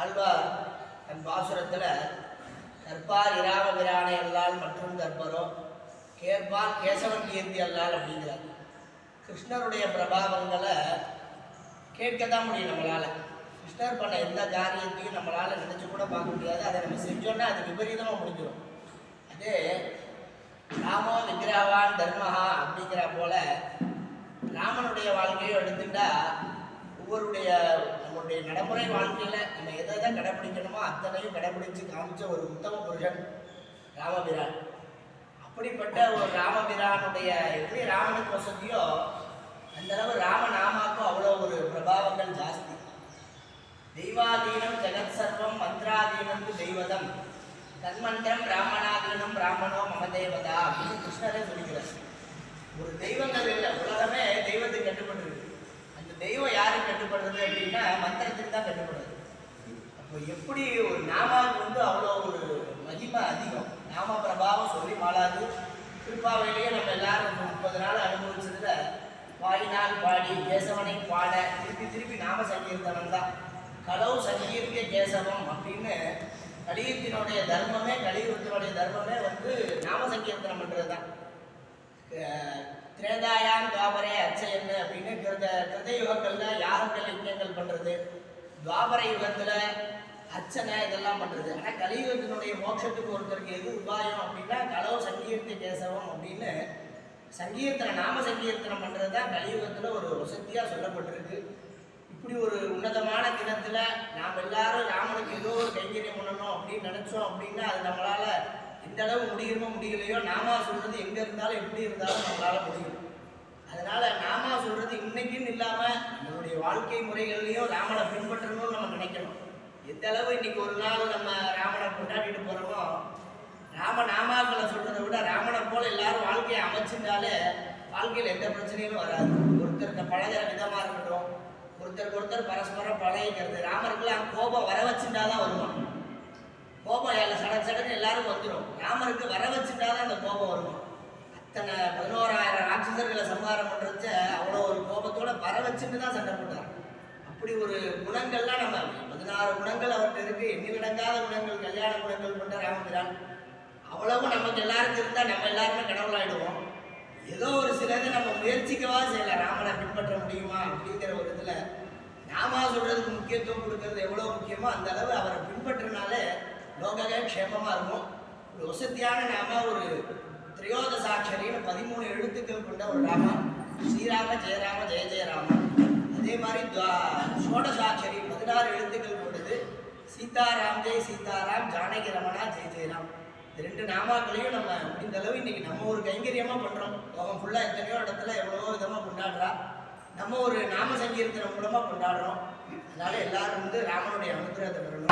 ஆழ்வார் தன் பாசுரத்தில் கற்பார் இராம விராணை அல்லால் மற்றும் கற்பரோ கேட்பார் கேசவன் கீர்த்தி அல்லால் அப்படிங்கிறார். கிருஷ்ணருடைய பிரபாவங்களை கேட்க தான் முடியும் நம்மளால். கிருஷ்ணர் பண்ண எந்த காரியத்தையும் நம்மளால் நினச்சி கூட பார்க்க முடியாது. அதை நம்ம செஞ்சோன்னா அது விபரீதமாக முடிஞ்சிடும் அதே ராமோ விக்கிரவான் தர்மஹா அப்படிங்கிற போல ராமனுடைய வாழ்க்கையை எடுத்துட்டா ஒவ்வொருடைய நம்மளுடைய நடைமுறை வாழ்க்கையில் நம்ம எதை எதை கடைப்பிடிக்கணுமோ அத்தனையும் கடைபிடிச்சு காமிச்ச ஒரு உத்தம புருஷன் ராமபிரான். அப்படிப்பட்ட ஒரு ராமபிரானுடைய எப்படி ராமனுக்கு வசதியோ அந்தளவு ராமநாமாக்கும் அவ்வளோ ஒரு பிரபாவங்கள் ஜாஸ்தி. தெய்வாதீனம் ஜெகத் சர்வம் மந்திராதீனம் தெய்வதம். தன்மந்திரம் பிராமணாதீனம் ராமனோ மமதேவதா அப்படின்னு கிருஷ்ணரே சொல்லிக்கிறார். ஒரு தெய்வங்கள் இல்லை உலகமே தெய்வத்துக்கு கட்டுப்பட்டு தான் கட்டுப்படுறது அப்போ எப்படி ஒரு நாமாவுக்கு வந்து அவ்வளோ ஒரு மகிமை அதிகம்? நாம பிரபாவம் சொல்லி மாளாது திருப்பாவையிலேயே நம்ம எல்லாரும் முப்பது நாள் அனுபவிச்சதுல வாயினால் பாடி கேசவனை பாட திருப்பி திருப்பி நாம சங்கீர்த்தனம் தான். கலவு சங்கீர்த்திய கேசவம் அப்படின்னு கலியுகத்தினுடைய தர்மமே கலியுகத்தினுடைய தர்மமே வந்து நாம சங்கீர்த்தனம் பண்ணுறது தான். திரேதாயாம் துவாபரே அச்சயன் அப்படின்னு கிருத கிருத யுகங்கள்ல யாகங்கள் யஜ்ஞங்கள் பண்ணுறது துவாபர யுகத்துல அர்ச்சனை இதெல்லாம் பண்றது. ஆனா கலியுகத்தினுடைய மோட்சத்துக்கு ஒருத்தருக்கு எது உபாயம் அப்படின்னா கலவு சங்கீர்த்தி கேசவம் அப்படின்னு சங்கீர்த்தனை நாம சங்கீர்த்தனம் பண்றது தான் கலியுகத்துல ஒரு வசதியா சொல்லப்பட்டிருக்கு. இப்படி ஒரு உன்னதமான தினத்துல நாம் எல்லாரும் ராமனுக்கு ஏதோ ஒரு கைங்கரியம் பண்ணணும் அப்படின்னு நினைச்சோம் அப்படின்னா அது நம்மளால எந்த அளவு முடியுமோ முடியலையோ நாமா சொல்றது எங்க இருந்தாலும் எப்படி இருந்தாலும் நம்மளால முடியும். அதனால நாம வந்து இன்னைக்குன்னு இல்லாம நம்மளுடைய வாழ்க்கை முறைகள்லயும் ராமனை பின்பற்றணும்னு நம்ம நினைக்கணும். எந்த அளவு இன்னைக்கு ஒரு நாள் நம்ம ராமனை கொண்டாடிட்டு போறோமோ ராம நாமாக்களை சொல்றதை விட ராமனை போல எல்லாரும் வாழ்க்கையை அமைச்சிருந்தாலே வாழ்க்கையில் எந்த பிரச்சனையும் வராது. ஒருத்தருக்கு பழகிற விதமா இருக்கட்டும் ஒருத்தருக்கு ஒருத்தர் பரஸ்பரம் பழகிக்கிறது ராமருக்குலாம் கோபம் வர வச்சுட்டாதான் வருவோம் கோபம் எல்லாம் சட சடன்னு எல்லாரும் வந்துடும் ராமருக்கு வர வச்சுட்டாதான் அந்த கோபம் வருமா அத்தனை பதினோராயிரம் ராட்சசர்களை சம்ஹாரம் பண்றச்ச வர வச்சுட்டு தான் சண்டை போட்டார் அப்படி ஒரு குணங்கள்லாம் நம்ம பதினாறு குணங்கள் அவர்கிட்ட இருக்கு. எண்ணி விளங்காத குணங்கள் கல்யாண குணங்கள் கொண்ட ராமபிரான். அவ்வளவும் நமக்கு எல்லாருக்கும் இருந்தால் நம்ம எல்லாருமே கடவுளாயிடுவோம். ஏதோ ஒரு சிலது நம்ம முயற்சிக்கவா செய்யலாம் ராமனை பின்பற்ற முடியுமா அப்படிங்கிற ஒரு இதில் நாம சொல்றதுக்கு முக்கியத்துவம் கொடுக்கறது எவ்வளோ முக்கியமோ அந்த அளவு அவரை பின்பற்றினாலே லோகமே க்ஷேமமாக இருக்கும். ஒரு வசதியான நாம ஒரு திரையோதசாட்சரின்னு பதிமூணு எழுத்துக்கள் கொண்ட ஒரு ராமா ஸ்ரீராம ஜெயராம ஜெய ஜெயராம. அதே மாதிரி சோடசாட்சரி பதினாறு எழுத்துக்கள் கொண்டது. சீதாராம் ஜெய் சீதாராம் ஜானகி ரமணா ஜெய ஜெயராம். இந்த ரெண்டு நாமாக்களையும் நம்ம முடிந்த அளவு இன்னைக்கு நம்ம ஒரு கைங்கரியமா பண்றோம். லோகம் ஃபுல்லா எத்தனையோ இடத்துல எவ்வளவோ விதமா கொண்டாடுறா. நம்ம ஒரு நாம சங்கீர்த்தனம் மூலமா கொண்டாடுறோம். அதனால எல்லாரும் வந்து ராமனுடைய அனுகிரகத்தை பெறணும்.